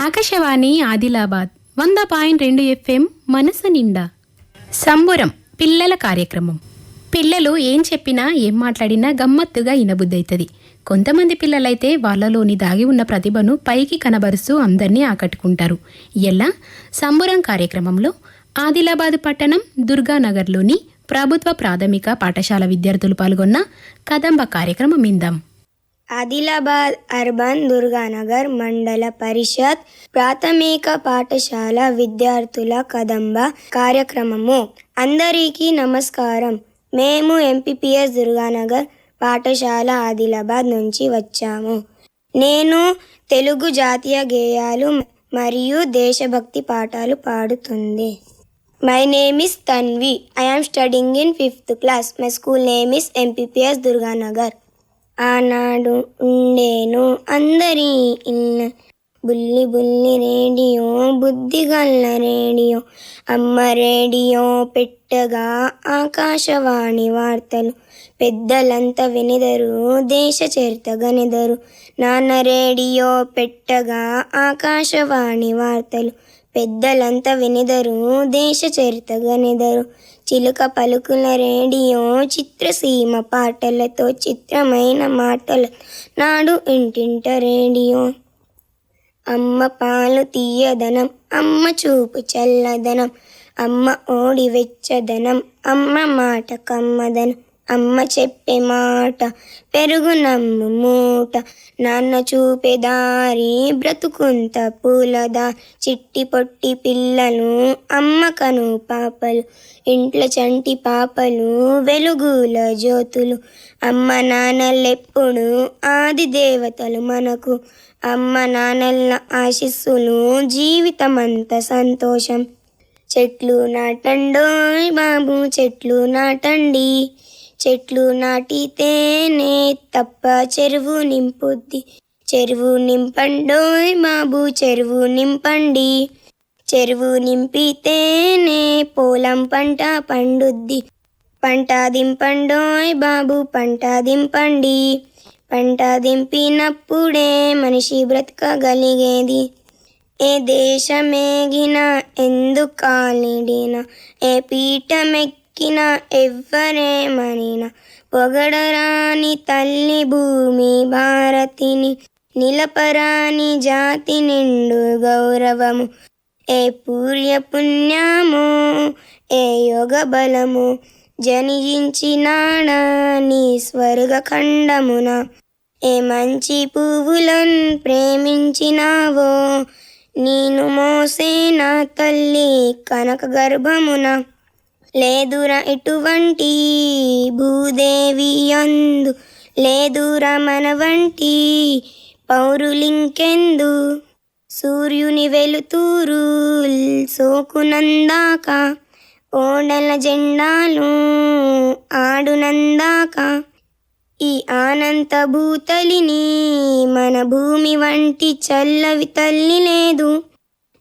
ఆకాశవాణి ఆదిలాబాద్ వంద పాయింట్ రెండు ఎఫ్ఎం మనసు నిండా. సంబురం పిల్లల కార్యక్రమం. పిల్లలు ఏం చెప్పినా ఏం మాట్లాడినా గమ్మత్తుగా ఇనబుద్దవుతుంది కొంతమంది పిల్లలైతే వాళ్ళలోని దాగి ఉన్న ప్రతిభను పైకి కనబరుస్తూ అందరినీ ఆకట్టుకుంటారు. ఎలా? సంబురం కార్యక్రమంలో ఆదిలాబాద్ పట్టణం దుర్గానగర్లోని ప్రభుత్వ ప్రాథమిక పాఠశాల విద్యార్థులు పాల్గొన్న కదంబ కార్యక్రమం ఇందాం ఆదిలాబాద్ అర్బన్ దుర్గానగర్ మండల పరిషత్ ప్రాథమిక పాఠశాల విద్యార్థుల కదంబ కార్యక్రమము. అందరికీ నమస్కారం. మేము ఎంపీపీఎస్ దుర్గానగర్ పాఠశాల ఆదిలాబాద్ నుంచి వచ్చాము. నేను తెలుగు జాతీయ గేయాలు మరియు దేశభక్తి పాఠాలు పాడుతుంది. My name is Tanvi I am studying in fifth class my school name is MPPS Durganagar ఆనాడు ఉండేను అందరి ఇల్ల బుల్లి బుల్లి రేడియో బుద్ధిగల్ల రేడియో అమ్మ రేడియో పెట్టగా ఆకాశవాణి వార్తలు. పెద్దలంతా వినిదరు దేశ చరితగనిదరు నాన్న రేడియో పెట్టగా ఆకాశవాణి వార్తలు. పెద్దలంతా వినిదరు దేశ చరితగనిదరు చిలుక పలుకుల రేడియో చిత్రసీమ పాటలతో చిత్రమైన మాటలు. నాడు ఇంటింట రేడియో. అమ్మ పాలు తీయదనం అమ్మ చూపు చల్లదనం అమ్మ ఓడి వెచ్చదనం అమ్మ మాట కమ్మదనం. అమ్మ చెప్పే మాట పెరుగు నమ్ము మూట. నాన్న చూపే దారి బ్రతుకుంత పూలదా. చిట్టి పొట్టి పిల్లలు అమ్మ కను పాపలు. ఇంట్లో చంటి పాపలు వెలుగుల జ్యోతులు. అమ్మ నాన్నలెప్పుడు ఆది దేవతలు మనకు. అమ్మ నాన్నల ఆశీస్సులు జీవితమంత సంతోషం. చెట్లు నాటండోయ్ బాబు చెట్లు నాటండి. చెట్లు నాటితేనే తప్ప చెరువు నింపుద్ది. చెరువు నింపండోయ్ బాబు చెరువు నింపండి. చెరువు నింపితేనే పొలం పంట పండుద్ది. పంట దింపండోయ్ బాబు పంట దింపండి. పంట దింపినప్పుడే మనిషి బ్రతకగలిగేది. ఏ దేశమేగిన ఎందుకు కాలిడిన? ఏ ఎక్కిన ఎవ్వరేమనిన పొగడరాని తల్లి భూమి భారతిని నిలపరాని జాతి నిండు గౌరవము. ఏ పూర్య పుణ్యము ఏ యోగ బలము జనించినాడా నీ స్వర్గ ఖండమున ఏ మంచి పువ్వులను ప్రేమించినావో నేను మోసే నా తల్లి కనక గర్భమున లేదురా ఎటువంటి భూదేవి అందు లేదురా మన వంటి పౌరులింకెందు. సూర్యుని వెలుతూరు సోకునందాక ఓడల జెండాలు ఆడునందాక ఈ అనంత భూతలిని మన భూమి వంటి చల్లవి తల్లి లేదు.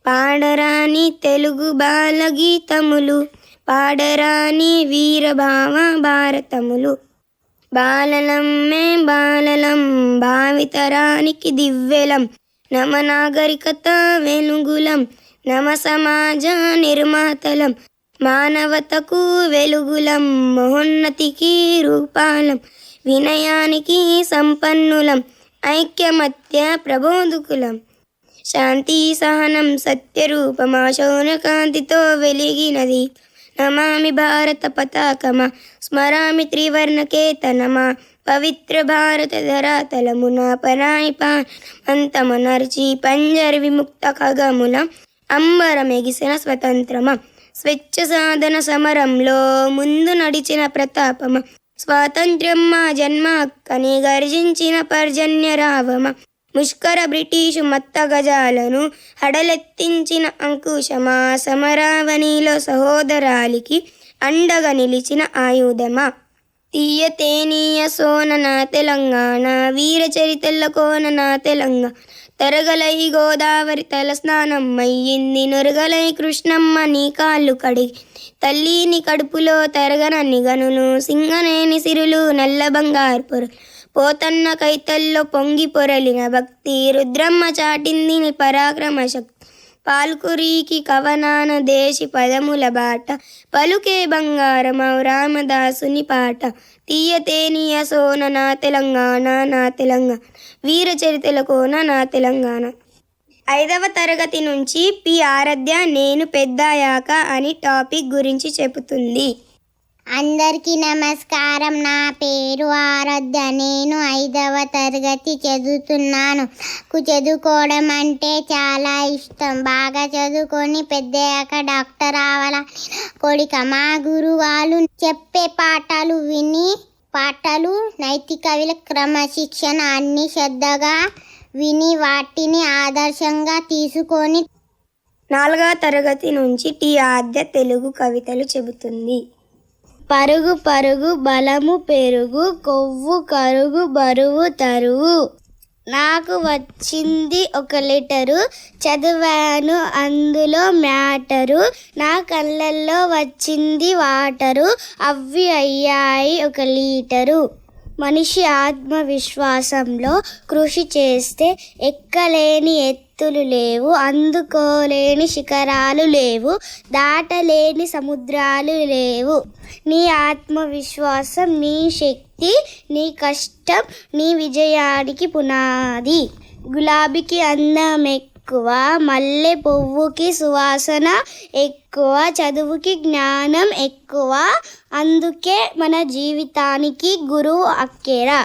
పాడరాని తెలుగు బాలగీతములు పాడరాని వీరభావ భారతములు. బాలలమ్మే బాలలం భావితరానికి దివ్యలం. నమ నాగరికత వెలుగులం నమ సమాజ నిర్మాతలం. మానవతకు వెలుగులం మహోన్నతికి రూపాలం. వినయానికి సంపన్నులం ఐక్యమత్య ప్రబోధకులం. శాంతి సహనం సత్యరూపమా శౌనకాంతితో వెలిగినది. నమామి భారత పతాకమా? స్మరామి త్రివర్ణకేతనమా? పవిత్ర భారత ధరాతలమున? పరాయి పాంతమనర్చి పంజర విముక్త ఖగముల అంబరమెగిసిన స్వతంత్రమ? స్వచ్ఛ సాధన సమరంలో ముందు నడిచిన ప్రతాపమ? స్వాతంత్ర్యం మా జన్మ అక్కని గర్జించిన పర్జన్య రావమ? ముష్కర బ్రిటీషు మత్త గజాలను హడలెత్తించిన అంకుశమా సమరావనిలో సహోదరాలికి అండగా నిలిచిన ఆయుధమా? తీయ తేనీయ సోనన తెలంగాణ వీర చరితల కోనన తెలంగాణ తరగలై గోదావరి తల స్నానం అయ్యింది నొరగలై కృష్ణమ్మ నీ కాళ్ళు కడిగి తల్లిని కడుపులో తరగనన్ని గనులు సింగనేని సిరులు నల్ల బంగారు పొర పోతన్న కైతల్లో పొంగి పొరలిన భక్తి రుద్రమ్మ చాటింది పరాక్రమ శక్తి. పాల్కురికి కవనాన దేశి పదముల బాట. పలుకే బంగారమౌ రామదాసుని పాట. తీయతేనియ సోన నా తెలంగాణ నా తెలంగాణ. వీర చరితల కోన నా తెలంగాణ. ఐదవ తరగతి నుంచి పి ఆరాధ్య నేను పెద్దయాక అని టాపిక్ గురించి చెబుతుంది అందరికీ నమస్కారం. నా పేరు ఆరాధ్య. నేను ఐదవ తరగతి చదువుతున్నాను. నాకు చదువుకోవడం అంటే చాలా ఇష్టం. బాగా చదువుకొని పెద్దయ్యాక డాక్టర్ అవ్వాలని కొడిక మా మా గురువాళ్ళు చెప్పే పాఠాలు విని పాఠాలు నైతిక విల క్రమశిక్షణ అన్ని శ్రద్ధగా విని వాటిని ఆదర్శంగా తీసుకొని నాలుగవ తరగతి నుంచి టీ ఆద్య తెలుగు కవితలు చెబుతుంది. పరుగు పరుగు బలము పెరుగు కొవ్వు కరుగు బరువు తరువు. నాకు వచ్చింది ఒక లీటరు చదివాను అందులో మ్యాటరు. నా కళ్ళల్లో వచ్చింది వాటరు అవి అయ్యాయి ఒక లీటరు. మనిషి ఆత్మవిశ్వాసంలో కృషి చేస్తే ఎక్కలేని ఎత్తు ఎత్తులు లేవు అందుకోలేని శిఖరాలు లేవు దాటలేని సముద్రాలు లేవు. నీ ఆత్మవిశ్వాసం నీ శక్తి నీ కష్టం నీ విజయానికి పునాది. గులాబీకి అందం ఎక్కువ మల్లె పువ్వుకి సువాసన ఎక్కువ చదువుకి జ్ఞానం ఎక్కువ అందుకే మన జీవితానికి గురువు అక్కేరా.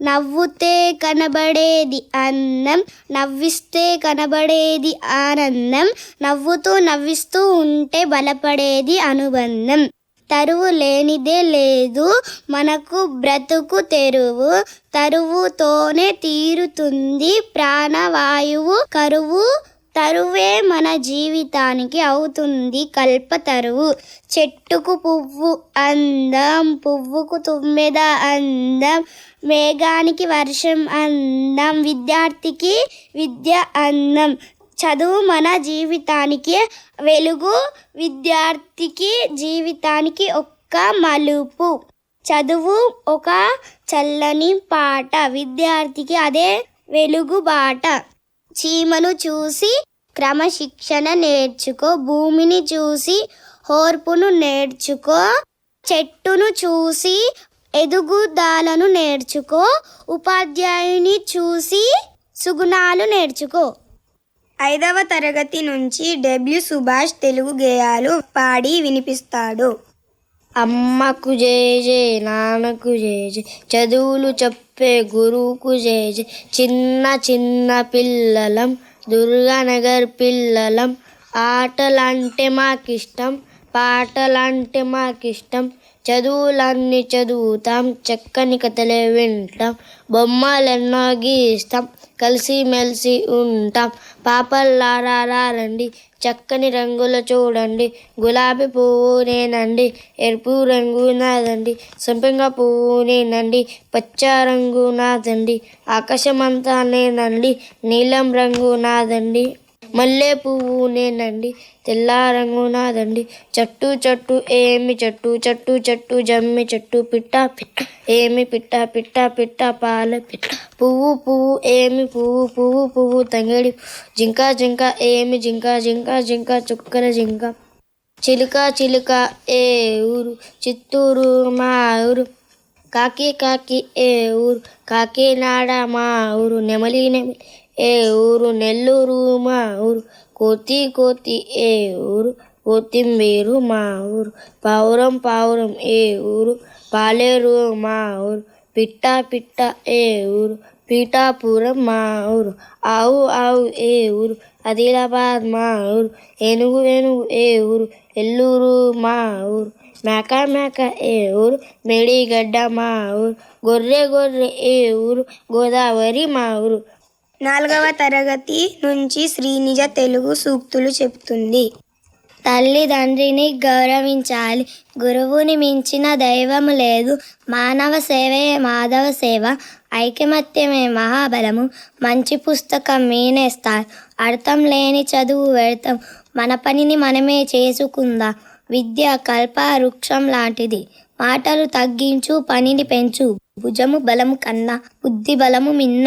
నవ్వుతే కనబడేది అన్నం నవ్విస్తే కనబడేది ఆనందం నవ్వుతూ నవ్విస్తూ ఉంటే బలపడేది అనుబంధం. తరువు లేనిదే లేదు మనకు బ్రతుకు తెరువు తరువుతోనే తీరుతుంది ప్రాణవాయువు కరువు తరువే మన జీవితానికి అవుతుంది కల్పతరువు చెట్టుకు పువ్వు అందం పువ్వుకు తుమ్మెద అందం మేఘానికి వర్షం అందం విద్యార్థికి విద్య అందం. చదువు మన జీవితానికి వెలుగు విద్యార్థికి జీవితానికి ఒక్క మలుపు. చదువు ఒక చల్లని పాట విద్యార్థికి అదే వెలుగు బాట. చీమను చూసి క్రమశిక్షణ నేర్చుకో. భూమిని చూసి ఓర్పును నేర్చుకో. చెట్టును చూసి ఎదుగుదాలను నేర్చుకో. ఉపాధ్యాయుని చూసి సుగుణాలు నేర్చుకో. ఐదవ తరగతి నుంచి డబ్ల్యూ సుభాష్ తెలుగు గేయాలు పాడి వినిపిస్తాడు. అమ్మకు జయ జయ నాన్నకు జయ జయ చదువులు చెప్పే గురువుకు జయ జయ. చిన్న చిన్న పిల్లలం దుర్గానగర్ పిల్లలం ఆటలంటే మాకిష్టం పాటలంటే మాకిష్టం చదువులన్నీ చదువుతాం చక్కని కథలే వింటాం బొమ్మలెన్నో గీస్తాం. కలిసి మెలిసి ఉంటాం. పాపల్లారా రండి చక్కని రంగుల చూడండి. గులాబీ పువ్వు నేనండి ఎరుపు రంగు నాదండి సంపంగ పువ్వు నేనండి పచ్చ రంగు నాదండి ఆకాశమంతా నేనండి నీలం రంగు నాదండి మల్లె పువ్వు నేనండి తెల్ల రంగు నాదండి చెట్టు చెట్టు ఏమి చెట్టు చెట్టు చెట్టు జమ్మి చెట్టు పిట్ట పిట్ట ఏమి పిట్ట పిట్ట పిట్ట పాల పిట్ట. పువ్వు పువ్వు ఏమి పువ్వు పువ్వు పువ్వు తంగడి జింక జింక ఏమి జింక జింక జింక చుక్కల జింక. చిలుక చిలుక ఏ ఊరు చిత్తూరు మా ఊరు. కాకి కాకి ఏ ఊరు కాకినాడ మా ఊరు. నెమలి నెమలి ఏ ఊరు నెల్లూరు మా ఊరు? కోతి కోతి ఏ ఊరు? కొత్తిమీరు మా ఊరు. పావురం పావురం ఏ ఊరు? పాలేరు మా ఊరు. పిట్ట పిట్ట ఏ ఊరు? పీఠాపురం మా ఊరు. ఆవు ఆవు ఏ ఊరు? ఆదిలాబాద్ మా ఊరు. ఏనుగు ఏనుగు ఏ ఊరు? ఎల్లూరు మా ఊరు. మేక మేక ఏ ఊరు? మేడిగడ్డ మా ఊరు. గొర్రె గొర్రె ఏ ఊరు? గోదావరి మా ఊరు. నాలుగవ తరగతి నుంచి శ్రీనిజ తెలుగు సూక్తులు చెబుతుంది తల్లిదండ్రిని గౌరవించాలి. గురువుని మించిన దైవం లేదు. మానవ సేవే మాధవ సేవ. ఐకమత్యమే మహాబలము. మంచి పుస్తకం మీనేస్తారు అర్థం లేని చదువు వ్యర్థం. మన పనిని మనమే చేసుకుందాం. విద్య కల్ప వృక్షం లాంటిది. మాటలు తగ్గించు పనిని పెంచు. భుజము బలము కన్నా బుద్ధి బలము మిన్న.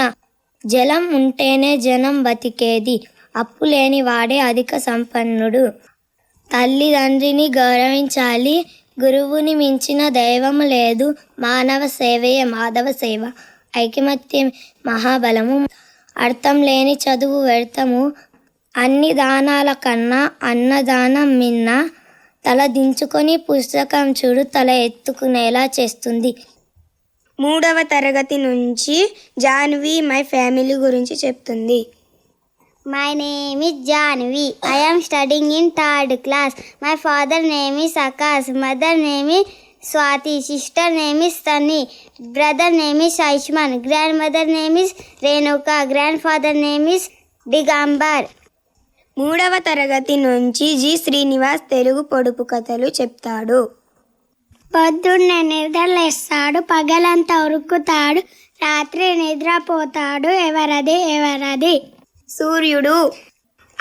జలం ఉంటేనే జనం బతికేది. అప్పు లేని వాడే అధిక సంపన్నుడు. తల్లిదండ్రిని గౌరవించాలి. గురువుని మించిన దైవము లేదు. మానవ సేవయే మాధవ సేవ. ఐకమత్యం మహాబలము. అర్థం లేని చదువు వ్యర్థము. అన్ని దానాల కన్నా అన్నదానం మిన్న తల దించుకొని పుస్తకం చూడు తల ఎత్తుకునేలా చేస్తుంది. మూడవ తరగతి నుంచి జాన్వి మై ఫ్యామిలీ గురించి చెప్తుంది. My name is Janvi am studying in third class my father name is Akash mother name is Swathi sister name is Sunny brother name is Aishman grandmother name is Renuka grandfather name is Digambar మూడవ తరగతి నుంచి G Srinivas Telugu పొడుపు కథలు చెప్తాడు. పొద్దున్నే నిద్రలేస్తాడు పగలంతా ఉరుకుతాడు రాత్రి నిద్రపోతాడు. ఎవరది? ఎవరది? సూర్యుడు.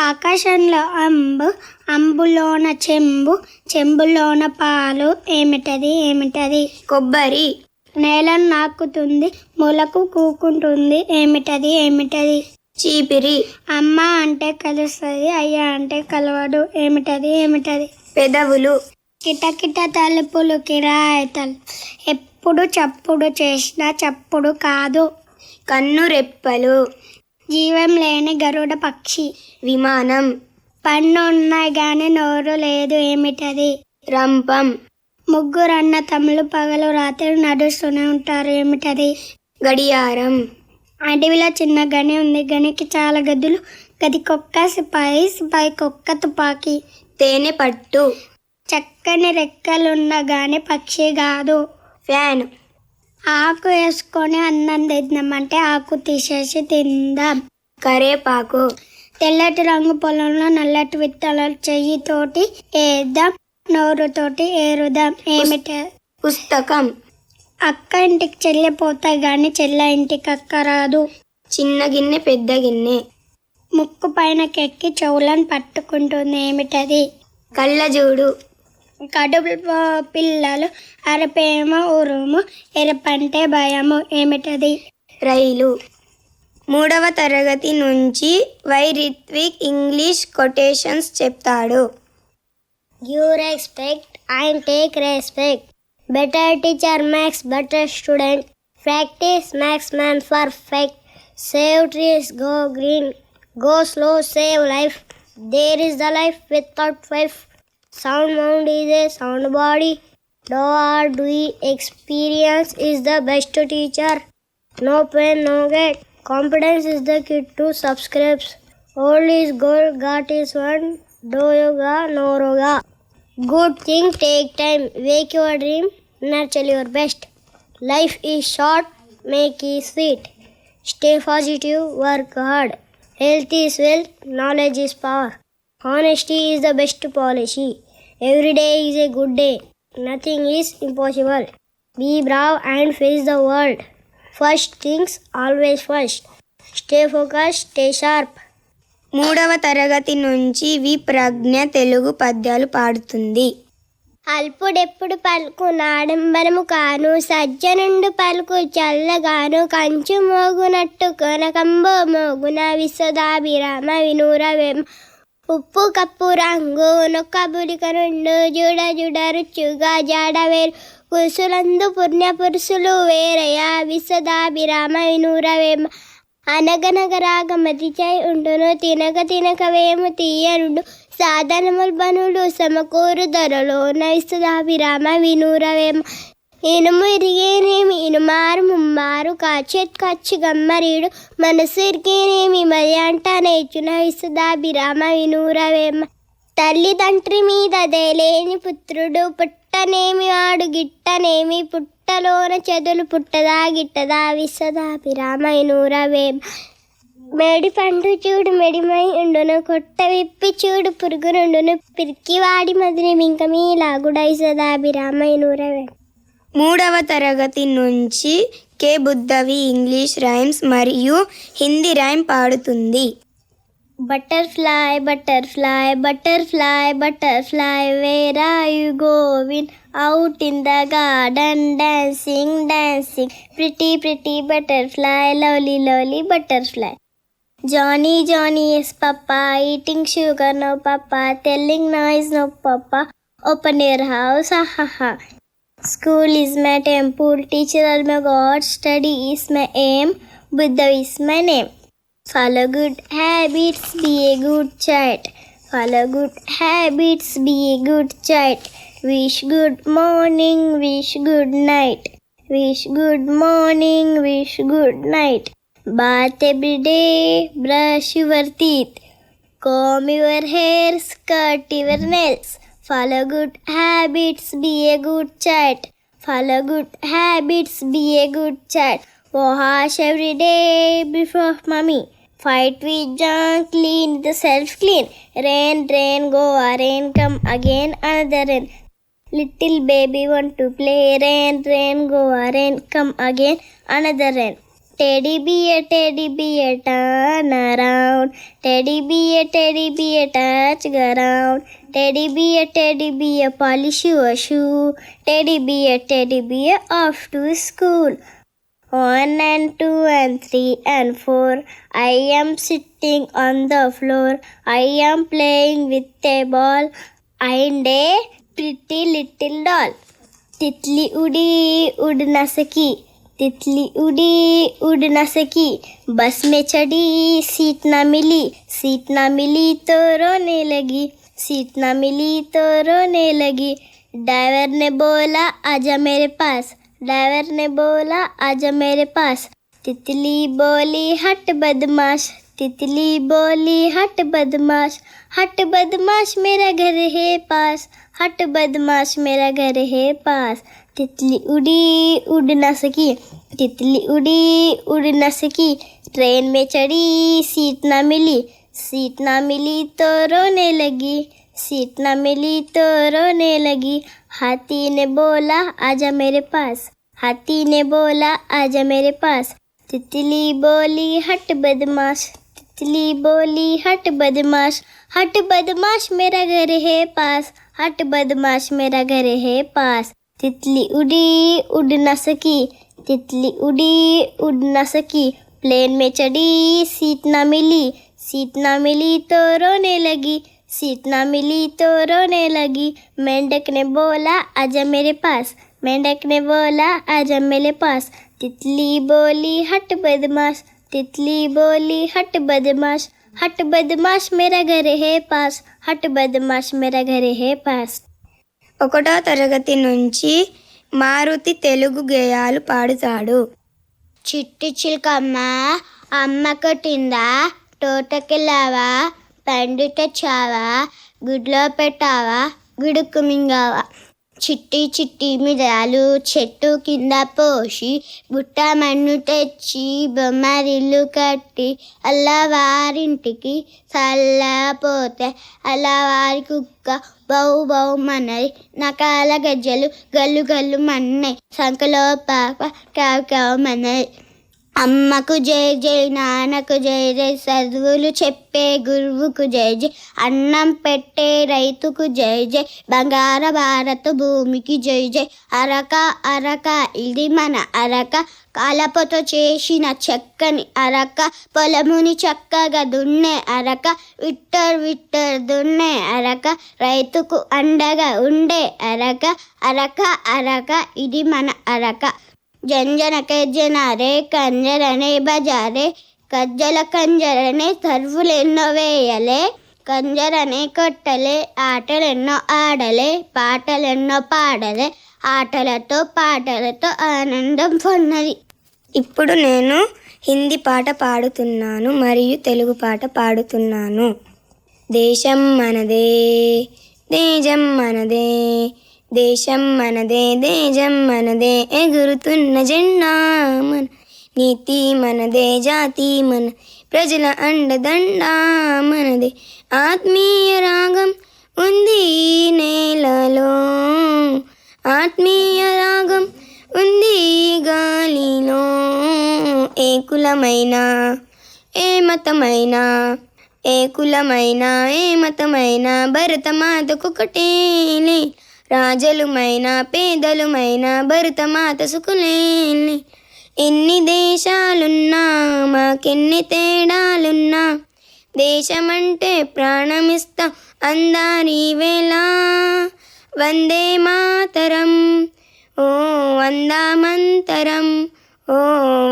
ఆకాశంలో అంబు అంబులోన చెంబు చెంబులోన పాలు. ఏమిటది? ఏమిటది? కొబ్బరి. నేలను నాకుతుంది మొలకు కూకుంటుంది. ఏమిటది? ఏమిటది? చీపిరి. అమ్మ అంటే కలుస్తుంది అయ్య అంటే కలవడు. ఏమిటది? ఏమిటది? పెదవులు. కిటకిట తలుపులు కిరాయి తలుపు ఎప్పుడు చప్పుడు చేసినా చప్పుడు కాదు. కన్ను రెప్పలు. జీవం లేని గరుడ పక్షి విమానం. పన్ను ఉన్నాయి కానీ నోరు లేదు ఏమిటది? రంపం. ముగ్గురన్న తమ్ములు పగలు రాత్రి నడుస్తూనే ఉంటారు ఏమిటది? గడియారం. అడవిలో చిన్న గని ఉంది. గనికి చాలా గదులు. గది కుక్క సిపాయి సిపాయికొక్క తుపాకీ. తేనె పట్టు చక్కని రెక్కలున్న గాని పక్షి కాదు. ఫ్యాన్. ఆకు వేసుకొని అన్నం తిందామంటే ఆకు తీసేసి తిందాం. కరేపాకు. తెల్లటి రంగు పొలంలో నల్లటి విత్తనాలు చెయ్యితోటి వేద్దాం నోరుతోటి ఏరుదాం. ఏమిటి పుస్తకం. అక్క ఇంటికి చెల్లిపోతాయి కానీ చెల్ల ఇంటికి అక్క రాదు. చిన్న గిన్నె పెద్ద గిన్నె. ముక్కు పైనకెక్కి చెవులను పట్టుకుంటుంది ఏమిటది? కళ్ళజోడు. కడుపు పిల్లలు అరపేమ ఉరుము ఎరపంటే భయము ఏమిటది? రైలు. మూడవ తరగతి నుంచి వైరిత్విక్ ఇంగ్లీష్ కొటేషన్స్ చెప్తాడు. You respect I take respect better teacher makes better student practice makes man for perfect save trees go green go slow save life there is the life without fife Sound mind is a sound body. Do do experience is the best teacher. No pain, no get. Confidence is the key to subscribes. Old is gold, God is one. Do yoga, no roga. Good thing take time. Wake your dream, nurture your best. Life is short, make it sweet. Stay positive, work hard. Health is wealth, knowledge is power. Honesty is the best policy every day is a good day nothing is impossible be brave and face the world first things always first stay focus stay sharp మూడవ తరగతి నుంచి వి ప్రజ్ఞ తెలుగు పద్యాలు పాడుతుంది. అల్పుడెప్పుడు పలుకు నాడంబరము కాను సజ్జ నుండి పలుకు చల్లగాను కంచు మోగునట్టు కొనకంబో మోగున విశ్వదాభిరామ వినూర వేమ ఉప్పు కప్పు రంగు నొక్క బుడిక రెండు జుడ జుడ రుచుగా జాడవేరు. కుసులందు పుణ్య పురుషులు వేరయ విశ్వదాభిరామ అనగనగ రాగమతి చై ఉండును తినక తినక వేము తీయనుండు. సాధనముల్ బనులు సమకూరు ధరలో నైస్తుదాభిరామ వినూరవేమ. ఇనుము ఇరిగేనేమి ఇనుమారు ముమ్మారు కాచేత్ కచ్చి గమ్మరీడు మనసు ఇరిగేనేమి మరి అంట నేర్చున ఇస్తుదాభిరామ వినూరవేమ. తల్లిదండ్రి మీద దేలేని పుత్రుడు పుట్టనేమి వాడు గిట్టనేమి పుట్టలోన చెదులు పుట్టదా గిట్టదా విశ్వదాభిరామ వినూరవేమ. మేడి పండు చూడు మెడిమై ఉండును కొట్ట విప్పి చూడు పురుగునుండును పిరికి వాడి మదిని బింక మీలాగుడై సదాభిరామై నూరవే మూడవ తరగతి నుంచి కే బుద్ధవి ఇంగ్లీష్ రైమ్స్ మరియు హిందీ రైమ్ పాడుతుంది. Butterfly butterfly butterfly butterfly where you going? Out in the garden dancing dancing. Pretty pretty butterfly lovely lovely butterfly. Johnny Johnny yes papa eating sugar no papa telling lies no papa. Open your house అహహ School is my temple, teacher are my God, study is my aim, Buddha is my name. Follow good habits, be a good child. Follow good habits, be a good child. Wish good morning, wish good night. Wish good morning, wish good night. Bath every day, brush your teeth. Comb your hair, cut your nails. Follow good habits, be a good child. Follow good habits, be a good child. Wash every day before mommy. Fight with junk, clean the self clean. Rain, rain, go, rain, come again, another rain. Little baby want to play. Rain, rain, go, rain, come again, another rain. Teddy bear, teddy bear, turn around. Teddy bear, teddy bear, touch ground. Teddy bear, teddy bear, polish your shoe. Teddy bear, teddy bear, off to school. One and two and three and four. I am sitting on the floor. I am playing with a ball. And a pretty little doll. तितली उड़ी उड़ न सकी तितली उड़ी, उड़ न सकी। बस में चढ़ी, सीट ना मिली। सीट ना मिली तो रोने लगी। सीट ना मिली तो रोने लगी। ड्राइवर ने बोला, आजा मेरे पास। ड्राइवर ने बोला, आजा मेरे पास। तितली बोली, हट बदमाश। तितली बोली, हट बदमाश। हट बदमाश मेरा घर है पास। हट बदमाश मेरा घर है पास। तितली उड़ी, उड़ न सकी। तितली उड़ी, उड़ न सकी। ट्रेन में चढ़ी, सीट ना मिली। सीट ना मिली तो रोने लगी। सीट ना मिली तो रोने लगी। हाथी ने बोला, आजा मेरे पास। हाथी ने बोला, आजा मेरे पास। तितली बोली, हट बदमाश। तितली बोली, हट बदमाश। हट बदमाश मेरा घर है पास। हट बदमाश मेरा घर है पास। तितली उड़ी, उड़ न सकी। तितली उड़ी, उड़ न सकी। प्लेन में चढ़ी, सीट ना मिली। सीट ना मिली तो रोने लगी। सीट ना मिली तो रोने लगी। मेंढक ने बोला, आजा मेरे पास। मेंढक ने बोला, आजा मेरे पास। तितली बोली, हट बदमाश। तितली बोली, हट बदमाश। हट बदमाश मेरा घर है पास। हट बदमाश मेरा घर है पास। ఒకటో తరగతి నుంచి మారుతి తెలుగు గేయాలు పాడుతాడు. చిట్టి చిలకమ్మ అమ్మ కొట్టిందా తోటకెళ్ళావా పండు తెచ్చావా గుడ్లో పెట్టావా గుడుకు మింగావా? చిట్టి చిట్టి మిరాలు చెట్టు కింద పోసి బుట్ట మన్ను తెచ్చి బొమ్మరిల్లు కట్టి అల్లవారింటికి చల్లపోతే అల్లవారి కుక్క బౌ బౌ మనది నకాల గజ్జలు గల్లు గల్లు మన్నై. సంకలో పాప కావు కావు మనది అమ్మకు జై జై నాన్నకు జై జై చదువులు చెప్పే గురువుకు జై జై అన్నం పెట్టే రైతుకు జై జై బంగార భారత భూమికి జై జై. అరక అరక ఇది మన అరక. కలపతో చేసిన చెక్కని అరక పొలముని చక్కగా దున్నే అరక విట్టర్ విట్టర్ దున్నే అరక రైతుకు అండగా ఉండే అరక. అరక అరక ఇది మన అరక. జంజన జనారే కంజరనే బజారే కజ్జల కంజరనే సర్వులెన్నో వేయలే కంజరనే కొట్టలే ఆటలెన్నో ఆడలే పాటలెన్నో పాడలే ఆటలతో పాటలతో ఆనందం పొన్నది ఇప్పుడు నేను హిందీ పాట పాడుతున్నాను మరియు తెలుగు పాట పాడుతున్నాను. దేశం మనదే దేశం మనదే దేశం మనదే దేశం మనదే ఎగురుతున్న జెండా మన. నీతి మనదే జాతి మన. ప్రజల అండదండ మనదే. ఆత్మీయ రాగం ఉంది నేలలో. ఆత్మీయ రాగం ఉంది గాలిలో. ఏ కులమైనా ఏ మతమైనా ఏ కులమైన ఏ మతమైన భరతమాతకొకటేలే రాజలుమైన పేదలుమైన భరతమాత సుకులేలే ఎన్ని దేశాలున్నా మాకెన్ని తేడాలున్నా దేశమంటే ప్రాణమిస్తా అందారి వేళ. వందే మాతరం ఓ వందామంతరం ఓ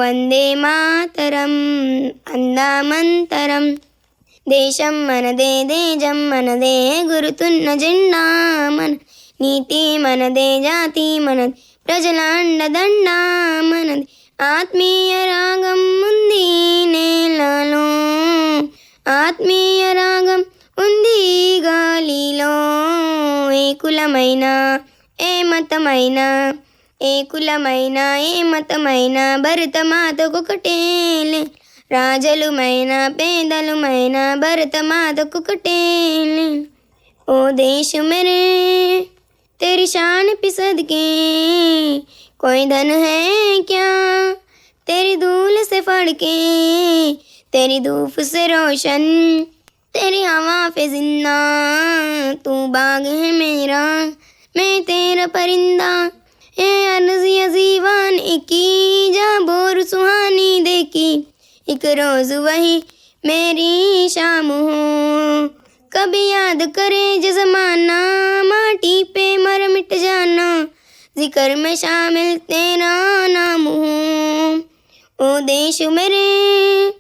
వందే మాతరం అందామంతరం. దేశం మనదే దేజం మనదే గురుతున్న జెండా మన నీతి మనదే జాతి మనది. ప్రజలాండదండ మనది. ఆత్మీయ రాగం ఉంది నేలలో. ఆత్మీయ రాగం ఉంది గాలిలో. ఏ కులమైన ఏ మతమైన ఏ కులమైన ఏ మతమైన భరత మాతకొకటేలే రాజలుమైన పేదలుమైన భరత మాతకొకటేలే ఓ దేశమరే तेरी शान पिसद के। कोई धन है क्या? तेरी धूल से फड़ के। तेरी धूप से रोशन, तेरी हवा पे ज़िंदा। तू बाग है मेरा, मैं तेरा परिंदा। ये अर्जी अजीवान की जा बोर सुहानी देखी। एक रोज वही मेरी शाम हो। कभी याद करे जमाना, माटी पे मर मिट जाना। ज़िक्र में शामिल तेरा नाम हूँ। ओ देश मेरे,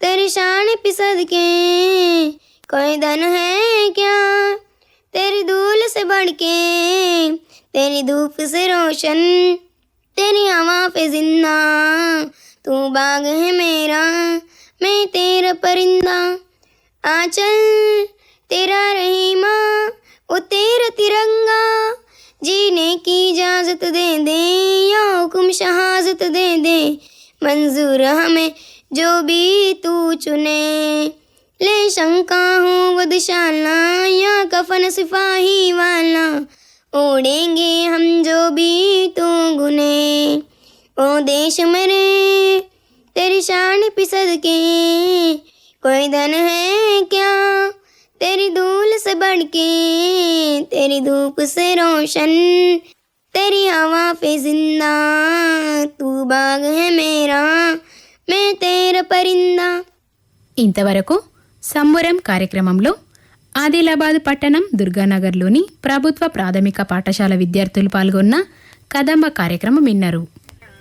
तेरी शान पिसद के कोई धन है क्या? तेरी धूल से बढ़ के तेरी धूप से रोशन, तेरी हवा पे ज़िंदा। तू बाग है मेरा, मैं तेरा परिंदा। आंचल तेरा रहीमा, वो तेरा तिरंगा, जीने की इजाज़त दे दे या हुक्म शहाजत दे दे। मंजूर हमें जो भी तू चुने। ले शंका हूँ वदशाला या कफन सिपाही वाला। ओढ़ेंगे हम जो भी तू गुने। ओ देश मेरे, तेरी शान पिसद के कोई धन है क्या? तेरी धूल से बढ़ के तेरी धूप से रोशन तेरी हवा पे जिंदा तू बाग है मेरा मैं तेरा परिंदा ఇంతవరకు సంబురం కార్యక్రమంలో ఆదిలాబాద్ పట్టణం దుర్గానగర్లోని ప్రభుత్వ ప్రాథమిక పాఠశాల విద్యార్థులు పాల్గొన్న కదంబ కార్యక్రమం విన్నారు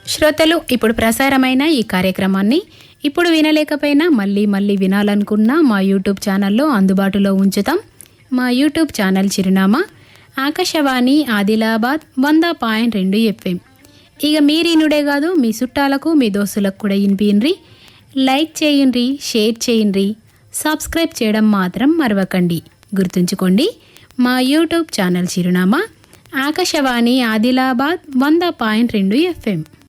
శ్రోతలు ఇప్పుడు ప్రసారమైన ఈ కార్యక్రమాన్ని ఇప్పుడు వినలేకపోయినా మళ్ళీ మళ్ళీ వినాలనుకున్నా మా యూట్యూబ్ ఛానల్లో అందుబాటులో ఉంచుతాం. మా యూట్యూబ్ ఛానల్ చిరునామా ఆకాశవాణి ఆదిలాబాద్ వంద పాయింట్ రెండు ఎఫ్ఎం. ఇక మీరినుడే కాదు మీ చుట్టాలకు మీ దోస్తులకు కూడా వినిపిండ్రి లైక్ చేయండి షేర్ చేయండి సబ్స్క్రైబ్ చేయడం మాత్రం మరవకండి. గుర్తుంచుకోండి మా యూట్యూబ్ ఛానల్ చిరునామా ఆకాశవాణి ఆదిలాబాద్ వంద పాయింట్ రెండు ఎఫ్ఎం.